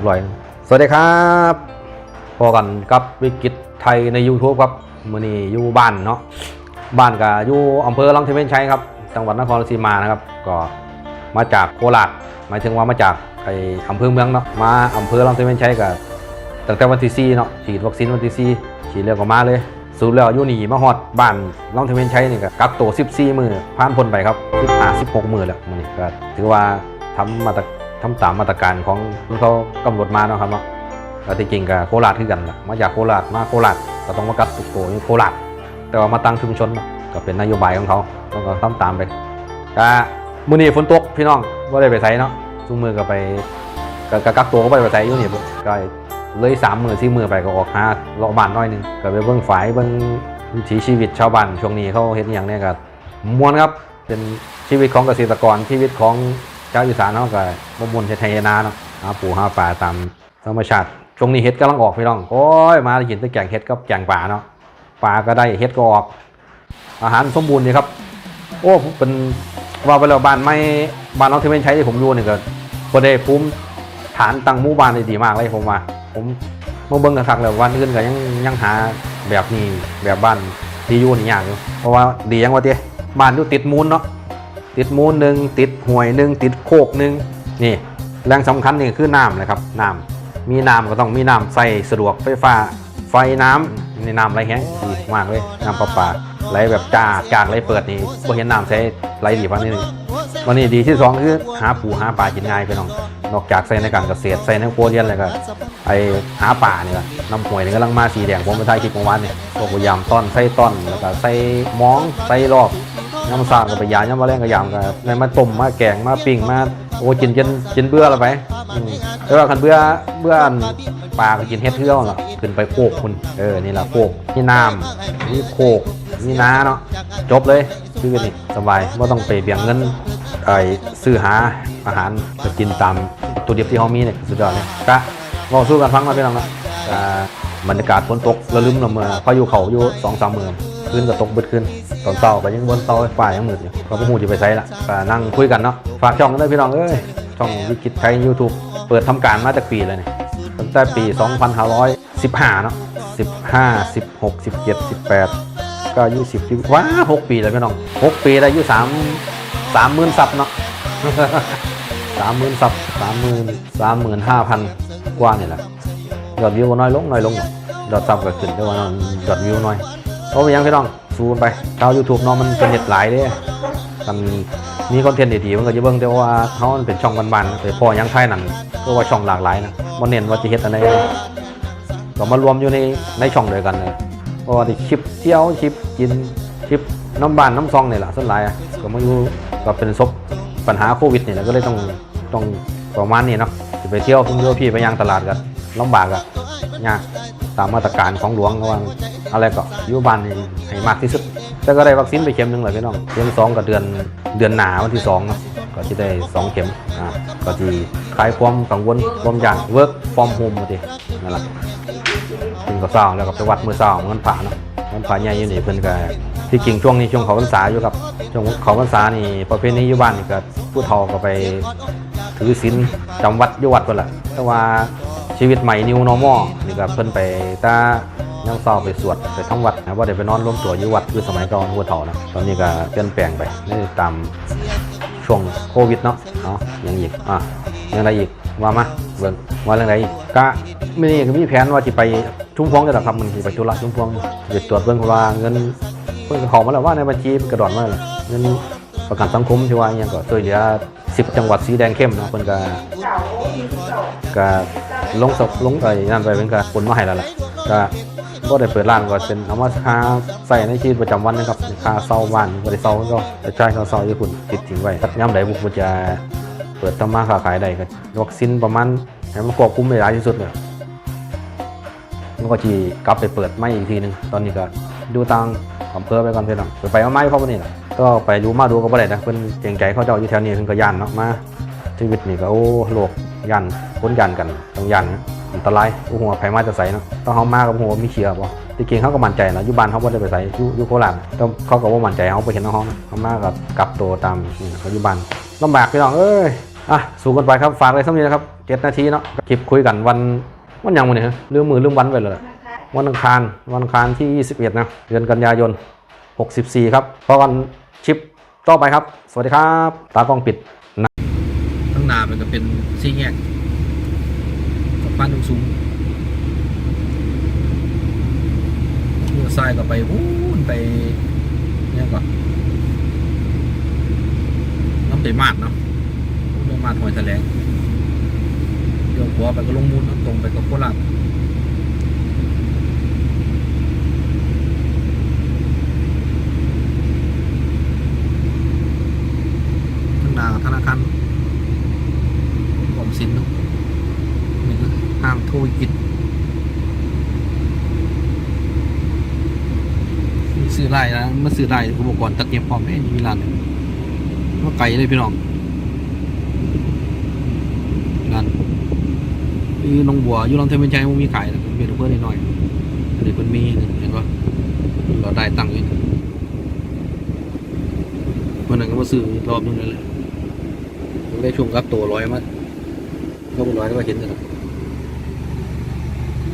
บร้อย สวัสดีครับพอกันกับวิกฤตไทยใน YouTube ครับมือนี้อยู่บ้านเนาะบ้านกับอยู่อำเภอลำเทเวนชัยครับ จังหวัดนครราชสีมานะครับ ก็มาจากโคราชหมายถึงว่ามาจากไออำเภอเมืองเนาะมาอำเภอลำเทเวนชัยกับตั้งแต่วันที่4เนาะฉีดวัคซีนวันที่4ฉีดเร็วกว่ามาเลยสูแล้วอยู่นี่มาฮอดบ้านลำเทเวนชัยนี่ก็กักตัว14 มือผ่านพ้นไปครับ15 16 มือแล้วมื้อนี้ก็ถือว่าทำมาตร ทำตามมาตรการของที่เขากำหนดมาเนาะครับเนาะแต่ที่จริงกับโคราชคือกันละมาจากโคราชมาโคราชก็ต้องมากัดตุกโตอยู่โคราชแต่ว่ามาตั้งชุมชนก็เป็นนโยบายของเขาต้องก็ทำตามไปก็มื้อนี้ฝนตกพี่น้องว่าได้ไปไสเนาะทุกมือก็ไปก็กักตัวก็ไปไปไสอยู่นี่ก็เลยสามมือสี่มือไปก็ออกหาเลาะบ้านน้อยหนึงก็ไปเบิ่งฝ่ายเบิ่งวิถีชีวิตชาวบ้านช่วงนี้เขาเฮ็ดอย่างนี้ก็ม่วนครับเป็นชีวิตของเกษตรกรชีวิตของ ชาอีสานเขาก็บ่มวนไทยนาเนาะหาปูหาปลาตามธรรมชาติช่วงนี้เห็ดกำลังออกพี่น้องโอ้ยมาได้กินแต่แกงเห็ดกับแกงป่าเนาะปลาก็ได้เห็ดก็ออก อาหารสมบูรณ์นี่ครับ โอ้เป็นว่าไปแล้วบ้านไม่บ้านน้องที่เป็นใช้ที่ผมอยู่นี่ก็ก็ได้ภูมิฐานตั้งหมู่บ้านได้ดีมากเลยผมว่า ผมเมื่อเบิ่งกันคักแล้ววันอื่นก็ยังยังหาแบบนี้แบบบ้านที่อยู่นี่ยากอยู่เพราะว่าดียังว่าเตี้ยบ้านอยู่ติดมูลเนาะ ติดมูลหนึ่งติดห่วยหนึ่งติดโคกหนึ่งนี่แรงสำคัญนี่คือน้ำนะครับน้ำมีน้ำก็ต้องมีน้ำใส่สะดวกไฟฟ้าไฟน้ำในน้ำไหลแห้งดีมากเลยน้ำประปาไหลแบบจ้าจากไหลเปิดนี่บ่เห็นน้ำใช้ไหลดีพันนี่นึงวันนี้ดีที่สองคือหาปูหาปลากินง่ายพี่น้องนอกจากใส่ในการเกษตรใส่ในโครัวเรียนเลยก็ไอหาป่านี่แหละน้ำห่วยนี่กำลังมาสีแดงผมไปถ่ายคลิปเมื่อวานเนี่ยพวกพยายามต้อนใส่ต้อนแล้วก็ใส่มองใส่รอบ น้ำสร้างก็ไปยาน้ำมาแรงก็ยามกันในมาต้มมาแกงมาปิ้งมาโอ้กินจนกินเบื่อแล้วไปอืมแต่ว่าคันเบื่อเบื่ออันปลาก็กินเฮ็ดเทื่อล่ะขึ้นไปโคกคุณเออนี่ล่ะโคกนี่น้ำนี่โคกนี่น้าเนาะจบเลยชื่อนี่สบายไม่ต้องไปเบี่ยงเงินไอ้ซื้อหาอาหารก็กินตามตัวเดียบที่เขามีเนี่ยสุดยอดเลยกะเราสู้กันฟังมาพี่น้องนะกะบรรยากาศฝนตกระลึมละเมอพายุเขาอยู่สองสามมือ ขึ้นก็ตกเบิดขึ้นตอนเช้าก็ยังบนเสาไฟฟ้ายยังมืดอยู่ก็ไม่หูจะไปใช้ละก็นั่งคุยกันเนาะฝากช่องกันด้วยพี่น้องเอ้ยช่องวิกิตไทยยูทูบเปิดทำการมาจากปีเลยเนี่ยตั้งแต่ปี 2515 เนาะ15 16 17 18 ก็20ที่ว้า6ปีแล้วพี่น้อง6ปีได้อายุ3 30,000ซับเนาะ30,000ซับ30,000 35,000กว่านี่แหละยอดวิวน้อยลงน้อยลงยอดซับก็ขึ้นแต่ว่ายอดวิวน้อย เพราะว่ายังพี่น้องซูมไปชาวยูทูบเนาะมันเป็นเน็ตหลายเด้กันมีคอนเทนต์ดีๆมันก็จะเบิ่งแต่ว่าเขามันเป็นช่องบานๆแต่พอยังไทยนั่นก็ว่าช่องหลากหลายนะบ่เน้นว่าจะเฮ็ดอะไรก็มารวมอยู่ในในช่องเดียวกันเลยเพราะว่าที่คลิปเที่ยวคลิปกินคลิปน้ำบานน้ำซองนี่แหละส่วนหลายก็มาอยู่ก็เป็นซบปัญหาโควิดนี่แหละก็เลยต้องต้องประมาณนี้เนาะจะไปเที่ยวพุ่งเที่ยวพี่ไปยังตลาดกันลำบากอะยากตามมาตรการของหลวงระว่าง อะไรก็อยู่บ้านให้ให้มากที่สุด แต่ก็ได้วัคซีนไปเข็มหนึ่งเลยพี่น้องเข็มสองก็เดือนเดือนหนาวันที่สองนะก็จะได้สองเข็มอ่าก็ที่คลายความกังวลความอย่าง work from home มมาดินั่นแหละถึงก็เศร้าแล้วก็ไปวัดมือเศร้าเงินผ่าเนาะเงินผ่าใหญ่อยู่นี่เพิ่นก็ที่จริงช่วงนี้ช่วงเขาพรรษาอยู่ครับช่วงเขาพรรษานี่ประเพณีอยู่บ้านนี่ก็ผู้เฒ่าก็ไปถือศีลจำวัดอยู่วัดเพิ่นล่ะแต่ว่าชีวิตใหม่ new normal นี่ก็เพิ่นไปตา ยังเศร้าไปสวดไปทั้งวัดนะว่าเดี๋ยวไปนอนร่วมตัวอยู่วัดคือสมัยก่อนหัวเถานะตอนนี้ก็เปลี่ยนแปลงไปนี่ตามช่วงโควิดเนาะเนาะยังอีกอะยังไรอีกว่ามาเบิ่งว่าเรื่องไรอีกก็ไม่นี่ก็มีแผนว่าจะไปชุมพวงจะทำมันสิไปจุฬาชุมพวงจะตรวจเบิ่งเพราะว่าเงินเพิ่นก็เขอมาแล้วว่าในบัญชีกระดอนมาแล้วเงินประกันสังคมที่ว่าอหยังก็ช่วยเหลือ10จังหวัดสีแดงเข้มเนาะเพิ่นก็ก็ลงศพลงไอ้นั่นไปเป็นก็คนมาให้แล้วล่ะก็ ก็ได้เปิดร้านก็เป็นเอามาคาใส่ในชีวิตประจำวันนะครับค่าเช่าบ้านบริเช่าก็ไปจ่ายค่าเช่าญี่ปุ่นติดทิ้งไว้ถ้าย่ำใดบุกมันจะเปิดทำมาค้าขายได้ก็วัคซีนประมาณให้มันควบคุมได้หลายที่สุดเลยมันก็จีกลับไปเปิดไม่อีกทีหนึงตอนนี้ก็ดูทางอำเภอไปก่อนเพื่อนไปไปเอาไม้เพราะวันนี้แหละก็ไปดูมาดูก็บ่ได้นะเพิ่นเกรงใจเขาเจ้าอยู่แถวนี้เพิ่นก็ย่านเนาะมาชีวิตนี่ก็โอ้โลกย่านพ้นย่านกันต้องย่านนะ อันตรายอู้หัวไผมาจะใส่เนาะต้องเขามากกับหัวมีเชียร์บ่ที่จริงเขาก็มั่นใจนะยู่บ้านเขาบ่ได้ไปใส่ยู่อยู่โคราชก็เขาก็บ่มั่นใจเขาไปเห็นน้องเขาเขามากกับกลับตัวตามนี่เขาอยู่บ้านลำบากพี่น้องเอ้ยอะสู้กันไปครับฝากเลยสักนิดนะครับเจ็ดนาทีเนาะคลิปคุยกันวันวันยังวันนี้ฮะลืมมือลืมวันไปเลยวันอังคารวันอังคารที่ 21นะเดือนกันยายน 64 ครับพอกันชิปต่อไปครับ สวัสดีครับ ตากล้องปิดนะข้างหน้ามันก็เป็นซี่แยก สะพานสูงเลี้ยวซ้ายก็ไปวู้นไปเนี่ยก่อนน้ำเตมาดเนาะน้ำเตมาดหอยแถลงเดี๋ยวหัวไปก็ลงมูลนาะตรงไปกับโคราช ข้างหน้าธนาคารออมสินเนาะนี่คือห้างธุรกิจมี ซื้อไร่นะมาซื้อไร่อุปกรณ์ตัดเย็บพร้อมเอ้ยมีร้านหนึ่าไกลเลยพี่น้องร้านนี่น้องบัวอยู่ลองเทมินชัยมันมีขายนะเบียร์เพื่อนหน่อยๆอันนี้เพิ่นมีเห็นปะเราได้ตังค์อยู่นี่เมื่อนั้นก็มาซื้อรอบนึงเลยแหละได้ช่วงรับตัวร้อยมาก็ร้อยก็เห็นกันแล้ว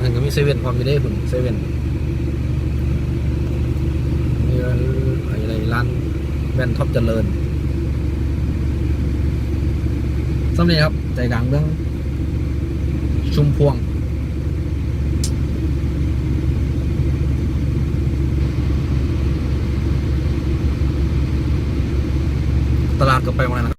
มันก็มีเซเว่นพร้อมอยู่ได้คุณเซเว่นมีร้านอะไร ร้านแว่นท็อปเจริญสำเร็จครับ ใจกลางเรื่อง ชุมพวง ตลาดก็ไปวันนั้น